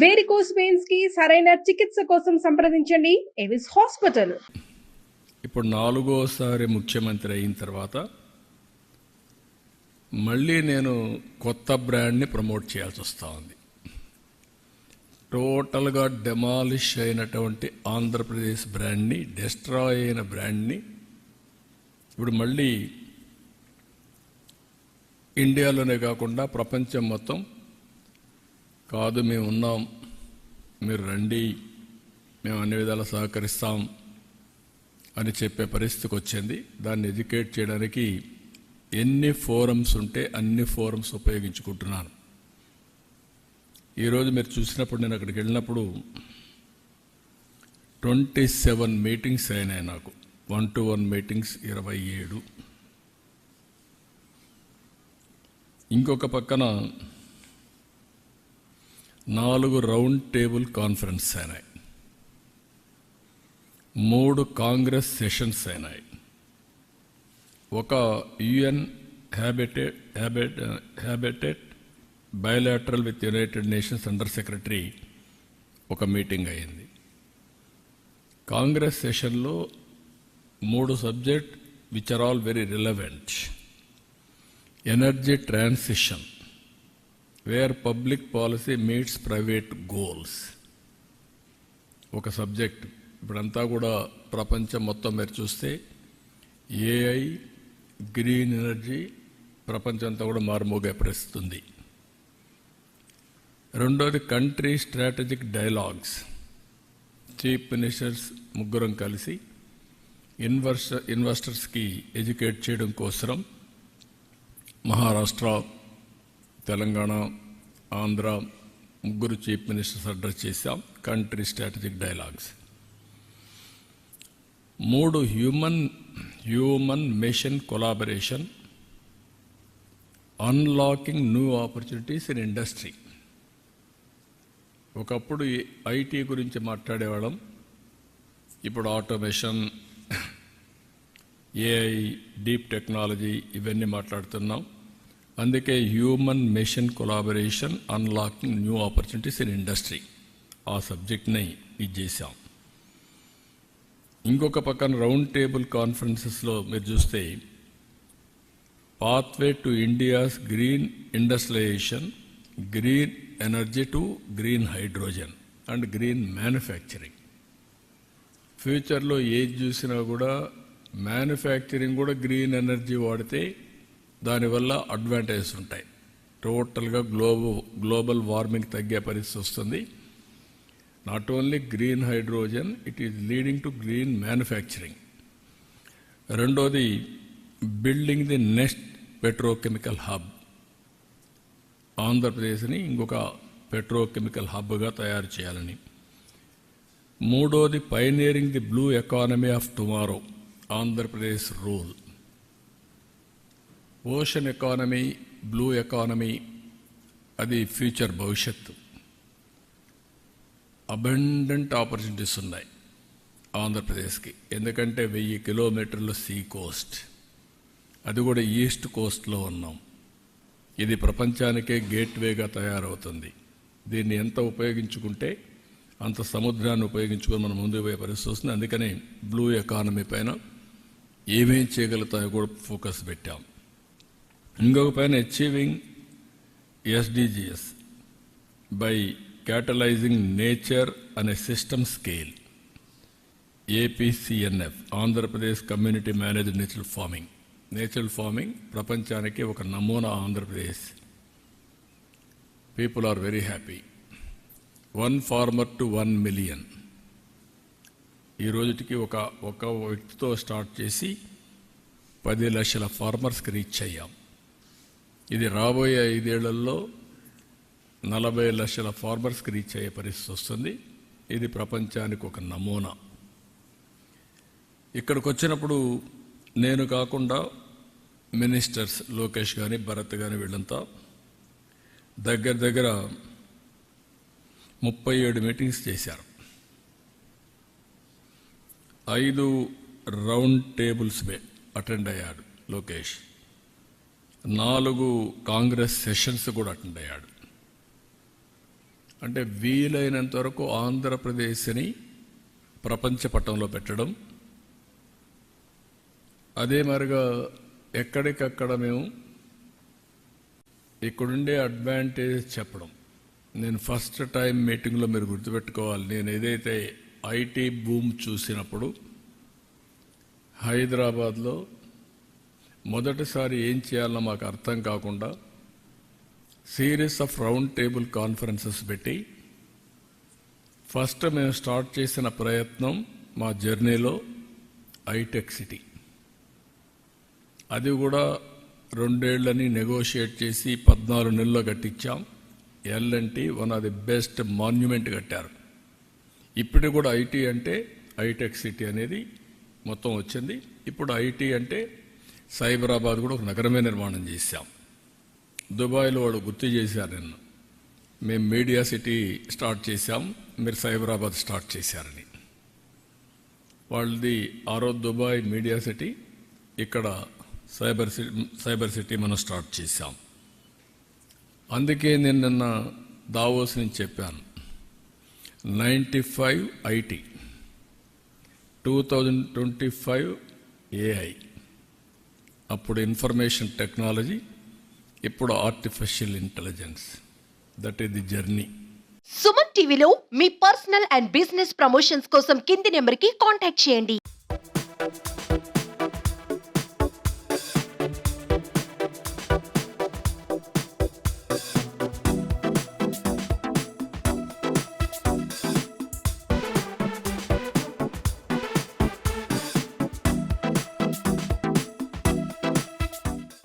Varicose పెయిన్స్కి సరైన చికిత్స కోసం సంప్రదించండి. ఎవిస్ హాస్పిటల్ ఇప్పుడు నాలుగోసారి ముఖ్యమంత్రి అయిన తర్వాత మళ్ళీ నేను కొత్త బ్రాండ్ని ప్రమోట్ చేయాల్సి వస్తూ ఉంది. టోటల్గా డెమాలిష్ అయినటువంటి ఆంధ్రప్రదేశ్ బ్రాండ్ని డెస్ట్రాయ్ అయిన బ్రాండ్ని ఇప్పుడు మళ్ళీ ఇండియాలోనే కాకుండా ప్రపంచం మొత్తం కాదు మేము ఉన్నాం. మీరు రండి. మేము అన్ని విధాలా సహకరిస్తాం అని చెప్పే పరిస్థితికి వచ్చింది. దాన్ని ఎడ్యుకేట్ చేయడానికి ఎన్ని ఫోరమ్స్ ఉంటే అన్ని ఫోరమ్స్ ఉపయోగించుకుంటున్నాను. ఈరోజు మీరు చూసినప్పుడు నేను అక్కడికి వెళ్ళినప్పుడు ట్వంటీ సెవెన్ మీటింగ్స్ అయినాయి నాకు. వన్ టు వన్ మీటింగ్స్ ఇరవై ఏడు. ఇంకొక పక్కన నాలుగు రౌండ్ టేబుల్ కాన్ఫరెన్స్ అయినాయి. మూడు కాంగ్రెస్ సెషన్స్ అయినాయి. ఒక UN habitat habit habitat bilateral with United Nations under secretary ఒక మీటింగ్ అయింది. కాంగ్రెస్ సెషన్లో మూడు subject which are all very relevant energy transition where public policy meets private goals ఒక సబ్జెక్ట్ ఇప్పుడంతా కూడా ప్రపంచం మొత్తం మీరు చూస్తే ఏఐ గ్రీన్ ఎనర్జీ ప్రపంచం అంతా కూడా మారుమోగే పరిస్థితుంది. రెండోది country strategic dialogues chief ministers ముగ్గురం కలిసి ఇన్వెస్టర్ ఇన్వెస్టర్స్కి ఎడ్యుకేట్ చేయడం కోసం మహారాష్ట్ర తెలంగాణ ఆంధ్ర ముగ్గురు చీఫ్ మినిస్టర్స్ అడ్రస్ చేశాం కంట్రీ స్ట్రాటజిక్ డైలాగ్స్. మూడు human human machine collaboration unlocking new opportunities in industry. ఒకప్పుడు ఐటీ గురించి మాట్లాడేవాళ్ళం. ఇప్పుడు ఆటోమేషన్ ఏఐ డీప్ టెక్నాలజీ ఇవన్నీ మాట్లాడుతున్నాం. అందుకే human machine collaboration unlocking new opportunities in industry. ఆ సబ్జెక్ట్ని ఇది చేశాం. ఇంకొక పక్కన రౌండ్ టేబుల్ కాన్ఫరెన్సెస్లో మీరు చూస్తే pathway to India's green industrialisation green energy to green hydrogen and green manufacturing. ఫ్యూచర్లో ఏది చూసినా కూడా మ్యానుఫ్యాక్చరింగ్ కూడా గ్రీన్ ఎనర్జీ వాడితే దానివల్ల అడ్వాంటేజెస్ ఉంటాయి. టోటల్గా గ్లోబల్ గ్లోబల్ వార్మింగ్ తగ్గే పరిస్థితి వస్తుంది. Not only green hydrogen it is leading to green manufacturing రెండోది building the next petrochemical hub ఆంధ్రప్రదేశ్ని ఇంకొక పెట్రోకెమికల్ హబ్గా తయారు చేయాలని. మూడోది pioneering the blue economy of tomorrow Andhra Pradesh rule ocean economy blue economy అది ఫ్యూచర్ భవిష్యత్తు. అబండెంట్ ఆపర్చునిటీస్ ఉన్నాయి ఆంధ్రప్రదేశ్కి. ఎందుకంటే వెయ్యి కిలోమీటర్లు సీ కోస్ట్. అది కూడా ఈస్ట్ కోస్ట్లో ఉన్నాం. ఇది ప్రపంచానికే గేట్వేగా తయారవుతుంది. దీన్ని ఎంత ఉపయోగించుకుంటే అంత సముద్రాన్ని ఉపయోగించుకొని మనం ముందుకు పోయే పరిస్థితి వస్తుంది. అందుకని బ్లూ ఎకానమీ పైన ఏమేం చేయగలుగుతాయో కూడా ఫోకస్ పెట్టాం. ఇంకొక పైన achieving SDGs by catalysing nature అనే system scale APCNF Andhra Pradesh community managed natural farming natural farming ప్రపంచానికి ఒక నమూనా Andhra Pradesh people are very happy one farmer to one million ఈ రోజుటికి ఒక ఒక వ్యక్తితో స్టార్ట్ చేసి పది లక్షల ఫార్మర్స్కి రీచ్ అయ్యాం. ఇది రాబోయే ఐదేళ్ళలో నలభై లక్షల ఫార్మర్స్కి రీచ్ అయ్యే పరిస్థితి వస్తుంది. ఇది ప్రపంచానికి ఒక నమూనా. ఇక్కడికి వచ్చినప్పుడు నేను కాకుండా మినిస్టర్స్ లోకేష్ కానీ భరత్ కానీ వీళ్ళంతా దగ్గర దగ్గర ముప్పై ఏడు మీటింగ్స్ చేశారు. ఐదు రౌండ్ టేబుల్స్ అటెండ్ అయ్యాడు లోకేష్. నాలుగు కాంగ్రెస్ సెషన్స్ కూడా అటెండ్ అయ్యాడు. అంటే వీలైనంత వరకు ఆంధ్రప్రదేశ్ని ప్రపంచ పటంలో పెట్టడం. అదే మరిగా ఎక్కడికక్కడ మేము ఇక్కడుండే అడ్వాంటేజ్ చెప్పడం. నేను ఫస్ట్ టైం మీటింగ్లో మీరు గుర్తుపెట్టుకోవాలి. నేను ఏదైతే ఐటీ బూమ్ చూసినప్పుడు హైదరాబాద్లో మొదటిసారి ఏం చేయాలో మాకు అర్థం కాకుండా series of round table conferences పెట్టి ఫస్ట్ మేము స్టార్ట్ చేసిన ప్రయత్నం మా జర్నీలో ఐటెక్ సిటీ అది కూడా రెండేళ్ళని నెగోషియేట్ చేసి పద్నాలుగు నెలల్లో కట్టించాం. L and T one of the best monument కట్టారు. ఇప్పుడు కూడా ఐటీ అంటే ఐటెక్ సిటీ అనేది మొత్తం వచ్చింది. ఇప్పుడు ఐటీ అంటే సైబరాబాద్ కూడా ఒక నగరమే నిర్మాణం చేశాం. దుబాయ్లో వాడు గుర్తు చేశారు నిన్ను. మేము మీడియా సిటీ స్టార్ట్ చేశాం మీరు సైబరాబాద్ స్టార్ట్ చేశారని. వాళ్ళది ఆరో దుబాయ్ మీడియా సిటీ ఇక్కడ సైబర్ సిటీ సైబర్ సిటీ మనం స్టార్ట్ చేశాం. అందుకే నేను నిన్న దావోస్ నుంచి చెప్పాను. Ninety five IT two thousand twenty five AI. అప్పుడు ఇన్ఫర్మేషన్ టెక్నాలజీ ఇప్పుడు artificial intelligence that is the journey Suman టీవీలో మీ పర్సనల్ అండ్ బిజినెస్ ప్రమోషన్స్ కోసం కింది నెంబర్కి కాంటాక్ట్ చేయండి.